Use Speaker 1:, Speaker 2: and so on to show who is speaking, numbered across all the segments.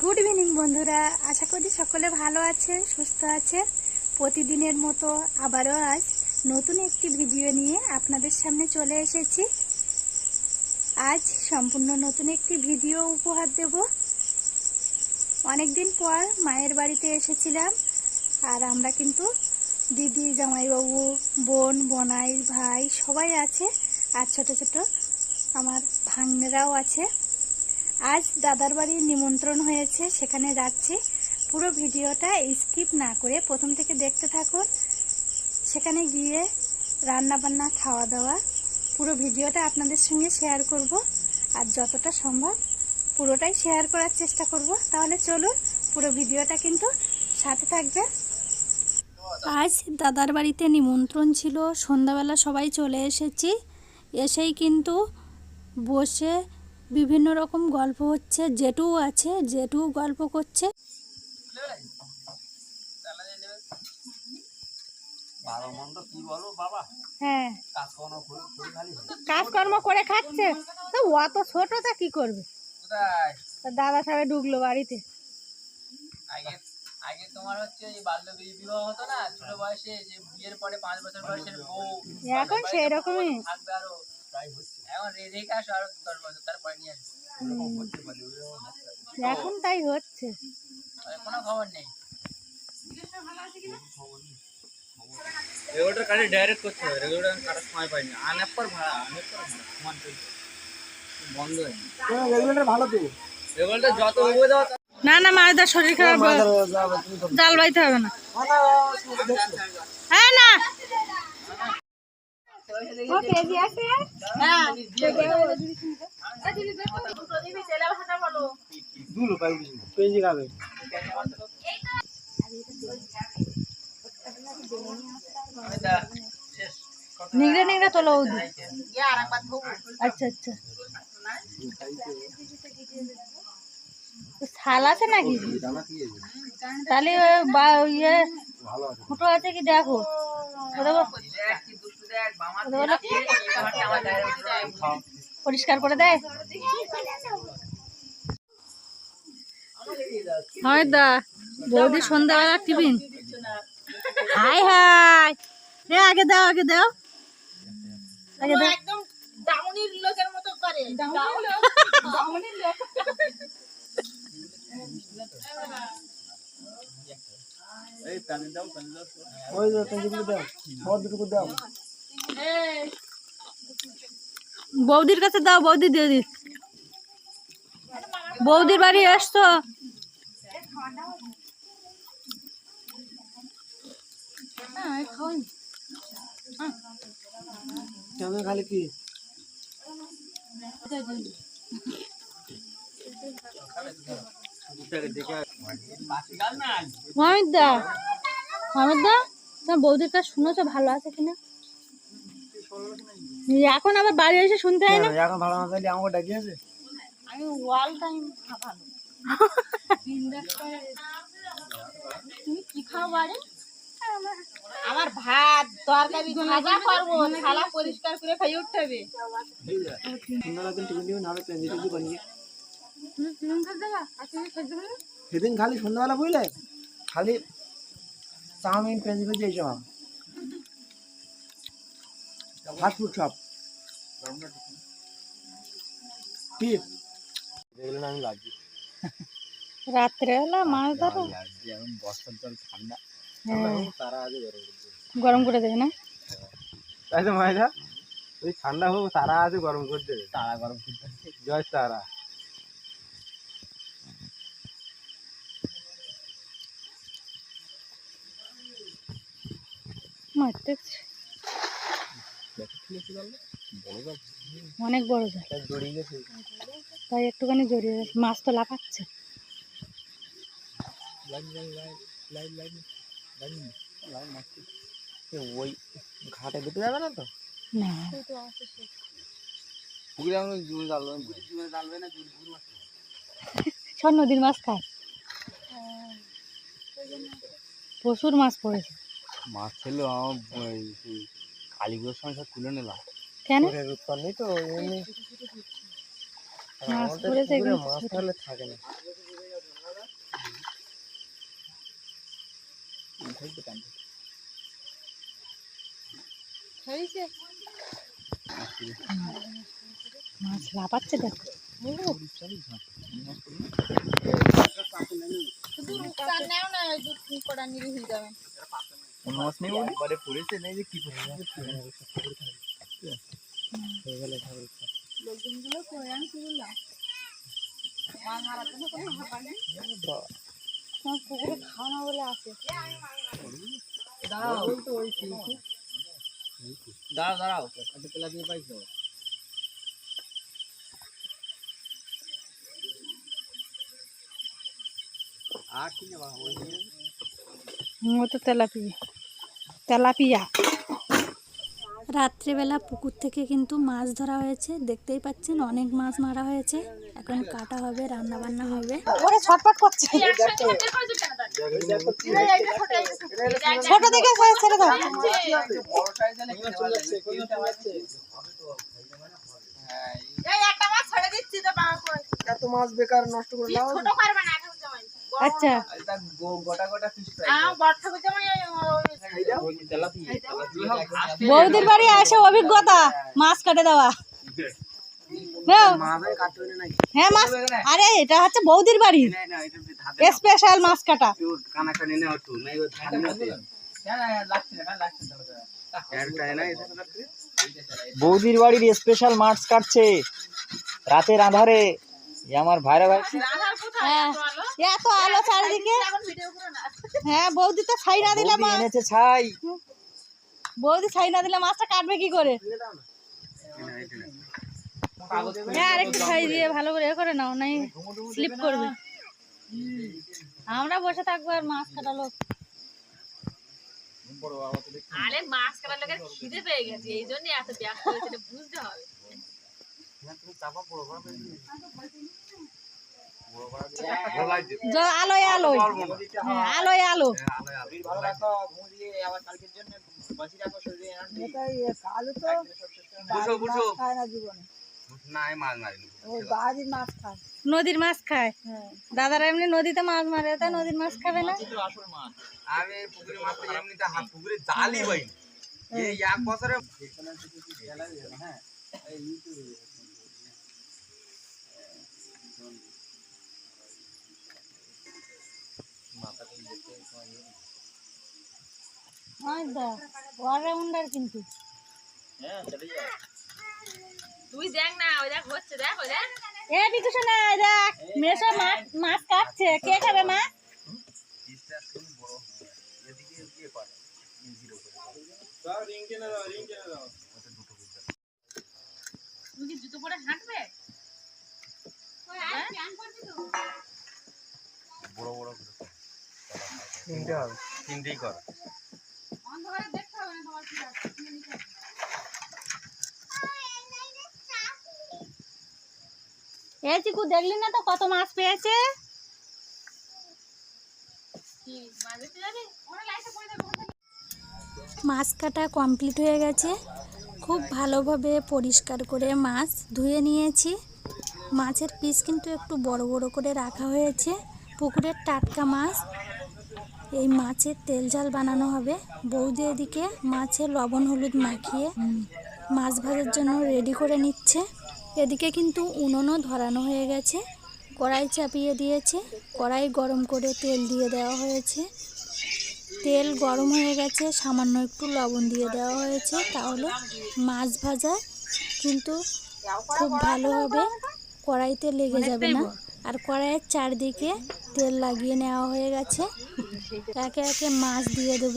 Speaker 1: Good evening বন্ধুরা। আশা করি সকলে ভালো আছেন সুস্থ আছেন প্রতিদিনের মতো আবারও আজ নতুন একটি ভিডিও নিয়ে আপনাদের সামনে চলে এসেছি। আজ সম্পূর্ণ নতুন একটি ভিডিও উপহার দেব। অনেকদিন পর মায়ের বাড়িতে এসেছিলাম, আর আমরা কিন্তু দিদি, জামাইবাবু, বোন, বোনাই, ভাই সবাই আছে, আর ছোট ছোট আমার ভাগ্নেরাও আছে। আজ দাদার বাড়ি নিমন্ত্রণ হয়েছে, সেখানে যাচ্ছি। পুরো ভিডিওটা স্কিপ না করে প্রথম থেকে দেখতে থাকুন। সেখানে গিয়ে রান্না বান্না খাওয়া দাওয়া পুরো ভিডিওটা আপনাদের সঙ্গে শেয়ার করব। আর যতটা সম্ভব পুরোটাই শেয়ার করার চেষ্টা করব। তাহলে চলুন, পুরো ভিডিওটা কিন্তু সাথে থাকবে। আজ দাদার বাড়িতে নিমন্ত্রণ ছিল। সন্ধ্যাবেলা সবাই চলে এসেছি। এসেই কিন্তু বসে বিভিন্ন রকম গল্প হচ্ছে জেঠু আছে জেঠু গল্প করছে। হ্যাঁ।
Speaker 2: কাজকর্ম করে
Speaker 1: খাচ্ছে। তো অত ছোটটা কি করবে? দাদা ঢুকলো বাড়িতে।
Speaker 2: আগে আগে তোমার হচ্ছে এই বাল্য বিবাহ হতো না ছোট বয়সে যে বিয়ের পরে পাঁচ বছর বয়সের বউ
Speaker 1: এখন সেই রকমই।
Speaker 2: থাকবে আরও এখন রেখে আসো আরও দশ বছর তারপরে নিয়ে আসবে।
Speaker 1: এখন তাই হচ্ছে।
Speaker 2: কোনো খবর নেই। রেগুলেটার কাটে ডাইরেক্ট করতে হবে রেগুলেটার কাটার সময় পাইনি আনার পর ভাড়া আনার পর ভাড়া বন্ধ হয়নি
Speaker 3: রেগুলেটর ভালো তো
Speaker 2: রেগুলেটার যত দেওয়া
Speaker 1: না না মায়ের শরীর খারাপ জাল বাইতে হবে না। হ্যাঁ না
Speaker 3: দুলো পাই পেঞ্জি খাবে
Speaker 2: আমি দা- শেষ।
Speaker 1: নিংড়ে নিংড়ে তোলো আচ্ছা আচ্ছা। শাল আছে নাকি? তাহলে বা- ইয়ে ফুটো আছে কি? দেখো।
Speaker 2: এই।
Speaker 1: পরিষ্কার করে দেয়। হয় দা বৌদি সন্ধ্যাবেলা টিফিন। High high. দে আগে দাও আগে দাও। আগে দাও।
Speaker 3: ওই যে পেঞ্জিগুলো দাও বড় দুটো দাও।
Speaker 1: বৌদির কাছে দাও বৌদি দিয়ে দিস বৌদির বাড়ি
Speaker 3: কেমন খালি কি?
Speaker 1: তোমার বৌদির কাছে শুনেছো ভালো আছে কিনা? এখন আবার বাড়ি এসে শুনতে হয় না?
Speaker 3: এখন ভালো না থাকলে আমাকে ডাকিয়েছে।
Speaker 1: আমি ওয়াল টাইম ভালো তুমি কি খাও বাড়ি?
Speaker 4: আমার ভাত তরকারি ভাজা করব থালা পরিষ্কার করে খাই উঠতে হবে।
Speaker 3: সেদিন খালি সন্ধ্যাবেলা বুঝলে? খালি চাউমিন পেঞ্জি ফেঞ্জি এইসব হবে ফাস্ট ফুড সব। কি? এগুলো আমি লাগছি
Speaker 1: রাত্রেবেলা মাছ ধরো।
Speaker 2: এখন বর্ষার জল ঠান্ডা।
Speaker 1: হ্যাঁ।
Speaker 3: তারা আগে গরম
Speaker 1: গরম করে দেবে না?
Speaker 3: তাই তো মায়েরা ওই ঠান্ডা হোক তারা আছে গরম করে দেবে।
Speaker 2: তারা গরম করতে
Speaker 3: জয় তারা।
Speaker 1: মারতে অনেক বড় জাল তাই একটুখানি জড়িয়ে গেছে মাছ তো লাফাচ্ছে।
Speaker 3: ওই ঘাটে যাবে না। তো
Speaker 1: নদীর মাছ খায়। প্রচুর মাছ পড়েছে।
Speaker 3: মাছ ছিল আমার কালীপুজোর সময় সব তুলে নিলাম
Speaker 1: কেন?
Speaker 3: উৎপন্ন তো এমনি।
Speaker 1: মাছ পড়েছে
Speaker 3: মাছ তাহলে থাকে না।
Speaker 4: মাছ দেখো।
Speaker 5: না
Speaker 6: একবারে পড়েছে নেই যে কি
Speaker 5: লোকজনগুলো করে আমি কি বললাম মাছ মারার জন্য কোনো ভাবা নেই তোমার পুকুরে খাওয়ানো বলে আছে
Speaker 2: দাঁড়াও দাঁড়াও দাঁড়াও একটা পেলা দিয়ে পাইছো আর কি নেবা ওই যে
Speaker 4: ও তো তেলাপিয়া। রাত্রেবেলা পুকুর থেকে কিন্তু মাছ ধরা হয়েছে। দেখতেই পাচ্ছেন অনেক মাছ মারা হয়েছে। এখন কাটা হবে রান্না বান্না হবে। ওরে ছটপট করছে। ছোট দেখে ছেড়ে দাও।
Speaker 2: হ্যাঁ
Speaker 5: একটা মাছ ছেড়ে দিচ্ছি তো বাবা কই।
Speaker 6: এত মাছ বেকার নষ্ট করে লাভ
Speaker 5: ছোট করবে না
Speaker 4: আচ্ছা। বৌদির বাড়ি আসে অভিজ্ঞতা। মাছ কাটে দেওয়া। হ্যাঁ, হ্যাঁ মাছ আরে এটা হচ্ছে বৌদির বাড়ি। স্পেশাল মাছ কাটা।
Speaker 7: বৌদির বাড়ির স্পেশাল মাছ কাটছে। রাতের আধারে। আমার ভাইরা ভাই
Speaker 4: হ্যাঁ এত আলো? চারিদিকে। হ্যাঁ বৌদি তো ছাই না দিলে মাছ।
Speaker 7: এনেছে ছাই।
Speaker 4: বৌদি ছাই না দিলে মাছটা কাটবে কি করে? হ্যাঁ আরেকটু ছাই দিয়ে ভালো করে এ করে নাও নাই স্লিপ করবে। আমরা বসে থাকব আর মাছ কাটালো
Speaker 8: আরে মাছ কাটার লোকের খিদে পেয়ে গেছে এই জন্য এত বুঝতে হবে।
Speaker 4: আলোয় আলোয়। হ্যাঁ, আলো। নদীর মাছ খায়? দাদারা এমনি নদীতে মাছ মারে তা নদীর মাছ খাবে না?
Speaker 6: আমি পুকুরে মাছ এমনিতে হাত পুকুরে জালই পাই এই এক বছরে
Speaker 2: হ্যাঁ
Speaker 4: মাছ দা অলরাউন্ডার কিন্তু।
Speaker 2: হ্যাঁ
Speaker 8: তুই দেখ না ওই দেখ হচ্ছে দেখ ওই দেখ।
Speaker 4: এ বিকুশ না দেখ মেশো মাছ মাছ কাটছে। কে খাবে মাছ?
Speaker 8: তুই কি জুতো পরে হাঁটবে?
Speaker 6: বড় বড় করে তিনটে হবে। তিনটেই কর।
Speaker 4: এ চিকু দেখলি না তো কত মাছ পেয়েছে?
Speaker 8: মাছ
Speaker 4: কাটা কমপ্লিট হয়ে গেছে। খুব ভালোভাবে পরিষ্কার করে মাছ ধুয়ে নিয়েছি। মাছের পিস কিন্তু একটু বড় বড় করে রাখা হয়েছে। পুকুরের টাটকা মাছ। এই মাছের তেল ঝাল বানানো হবে। বৌদি এদিকে মাছের লবণ হলুদ মাখিয়ে মাছ ভাজার জন্য রেডি করে নিচ্ছে। এদিকে কিন্তু উনুনও ধরানো হয়ে গেছে। কড়াই চাপিয়ে দিয়েছে। কড়াই গরম করে তেল দিয়ে দেওয়া হয়েছে। তেল গরম হয়ে গেছে, সামান্য একটু লবণ দিয়ে দেওয়া হয়েছে। তাহলে মাছ ভাজা কিন্তু খুব ভালো হবে। কড়াইতে লেগে যাবে না। আর কড়াইয়ের চারদিকে তেল লাগিয়ে নেওয়া হয়ে গেছে। একে একে মাছ দিয়ে দেব।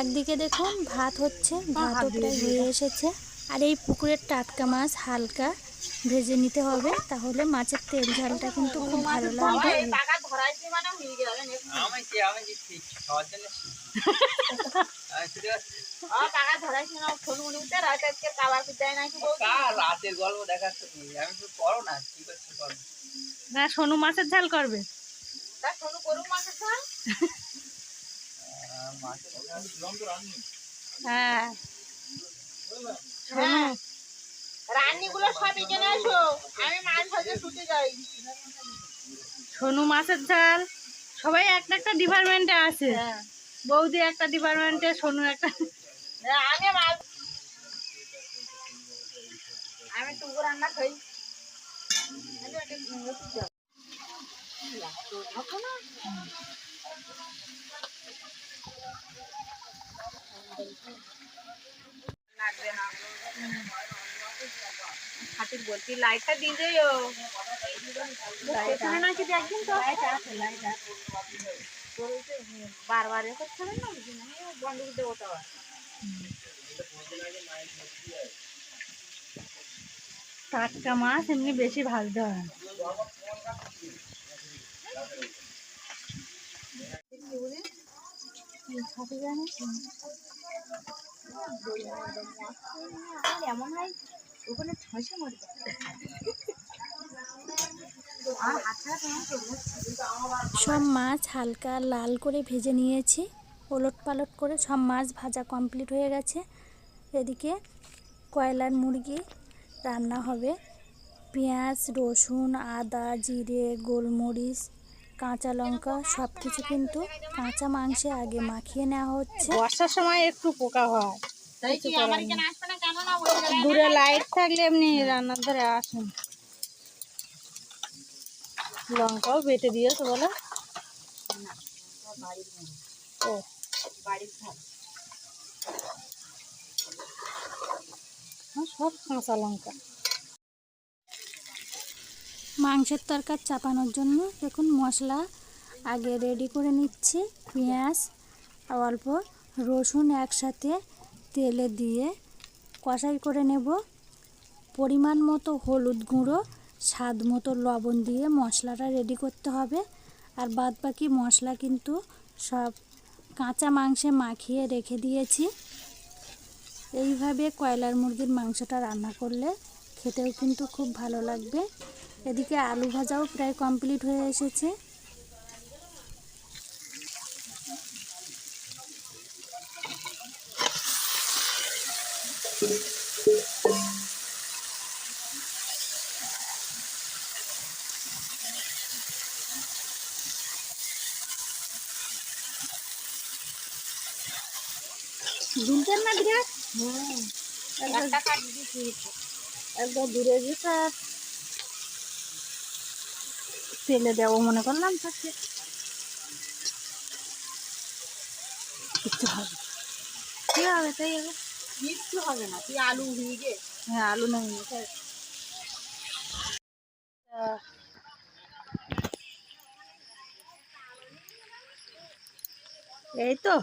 Speaker 4: একদিকে দেখুন ভাত হচ্ছে ভাতও প্রায় হয়ে এসেছে। আর এই পুকুরের টাটকা মাছ হালকা ভেজে নিতে হবে, তাহলে মাছের তেল ঝালটা কিন্তু খুব ভালো লাগবে।
Speaker 2: কার না, কি
Speaker 4: না সোনু মাছের ঝাল করবে।
Speaker 2: রান্নি।
Speaker 4: হ্যাঁ।
Speaker 5: হ্যাঁ। রান্নিগুলো সব এখানে আসো আমি মাছ ভাজে ছুটে যাই।
Speaker 4: সোনু মাছের ঝাল। সবাই একটা একটা ডিপার্টমেন্টে আছে।
Speaker 5: হ্যাঁ।
Speaker 4: বৌদি একটা ডিপার্টমেন্টে সোনু একটা।
Speaker 5: আমি মাছ আমি টুকু রান্না খাই। হাতির বলছি লাইটটা দিয়ে যাইও পেছনে নাকি দেখবেন তো বারবার এ করতে না? বন্ধ করে দেবো তো
Speaker 4: টাটকা মাছ এমনি বেশি ভাজতে হয় না।
Speaker 5: এমন হয় ওখানে ঠসে মরবে।
Speaker 1: সব মাছ হালকা লাল করে ভেজে নিয়েছি ওলট পালট করে সব মাছ ভাজা কমপ্লিট হয়ে গেছে। এদিকে কয়লার মুরগি রান্না হবে। পেঁয়াজ রসুন আদা জিরে গোলমরিচ কাঁচা লঙ্কা সব কিছু কিন্তু কাঁচা মাংসে আগে মাখিয়ে নেওয়া হচ্ছে।
Speaker 4: বর্ষার সময় একটু পোকা হয়। দূরে লাইট থাকলে এমনি রান্নার ধারে আসুন। লঙ্কাও বেটে দিয়েছ বলো। ও। হ্যাঁ, সব কাঁচা লঙ্কা।
Speaker 1: মাংসের তরকার চাপানোর জন্য দেখুন মশলা আগে রেডি করে নিচ্ছি, পেঁয়াজ, অল্প রসুন একসাথে তেলে দিয়ে কষাই করে নেব। পরিমাণ মতো হলুদ গুঁড়ো, স্বাদ মতো লবণ দিয়ে মশলাটা রেডি করতে হবে। আর বাদ বাকি মশলা কিন্তু সব কাঁচা মাংসে মাখিয়ে রেখে দিয়েছি। এইভাবে কয়লার মুরগির মাংসটা রান্না করলে খেতেও কিন্তু খুব ভালো লাগবে। এদিকে আলু ভাজাও প্রায় কমপ্লিট হয়ে এসেছে।
Speaker 4: দুলতেন না দূরে যেটা তেলে দেবো মনে করলাম তাকে। কিচ্ছু হবে কি হবে তাই
Speaker 5: কিচ্ছু হবে না তুই আলু ভিগে
Speaker 4: হ্যাঁ আলু তাই। এই তো।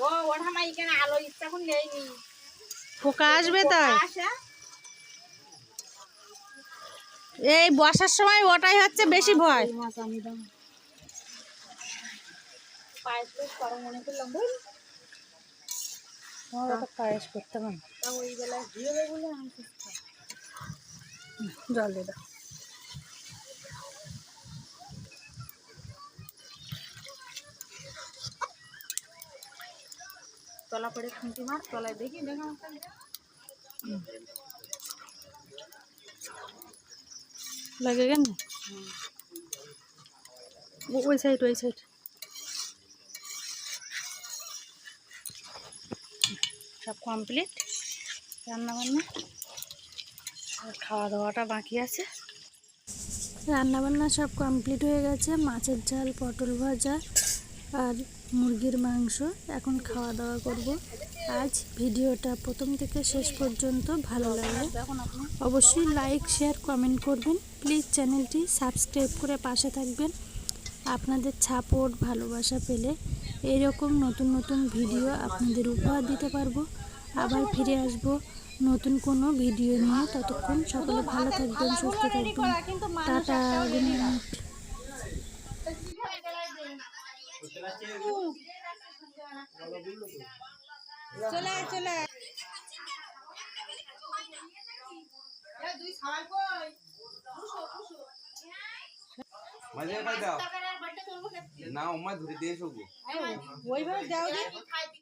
Speaker 5: ও কেন আলো ইচ্ছা করে নেইনি
Speaker 4: পোকা আসবে তাই? এই বর্ষার সময় ওটাই হচ্ছে বেশি ভয়।
Speaker 5: পায়েস বেশ করো মনে করলাম বুঝলি
Speaker 4: আমার ওটা পায়েস করতে পারি
Speaker 5: তা ওই বেলায় ভিড়ে বলে আমি
Speaker 4: জল দিয়ে দাও
Speaker 5: তলা পড়ে খুঁটি মার তলায় দেখি দেখা।
Speaker 4: লাগে কেন? ওই সাইড ওই সাইড সব কমপ্লিট রান্না বান্না আর খাওয়া দাওয়াটা বাকি আছে।
Speaker 1: রান্নাবান্না সব কমপ্লিট হয়ে গেছে। মাছের ঝাল পটল ভাজা আর মুরগির মাংস। এখন খাওয়া দাওয়া করব। আজ ভিডিওটা প্রথম থেকে শেষ পর্যন্ত ভালো লাগলে অবশ্যই লাইক, শেয়ার, কমেন্ট করবেন। প্লিজ চ্যানেলটি সাবস্ক্রাইব করে পাশে থাকবেন। আপনাদের সাপোর্ট, ভালোবাসা পেলে এরকম নতুন নতুন ভিডিও আপনাদের উপহার দিতে পারব। আবার ফিরে আসব নতুন কোনো ভিডিও নিয়ে। ততক্ষণ সকলে ভালো থাকবেন, সুস্থ থাকবেন। টাটা
Speaker 4: চলে চলে
Speaker 6: না ওমা ধরে দিয়ে
Speaker 4: ওইভাবে দাও দি।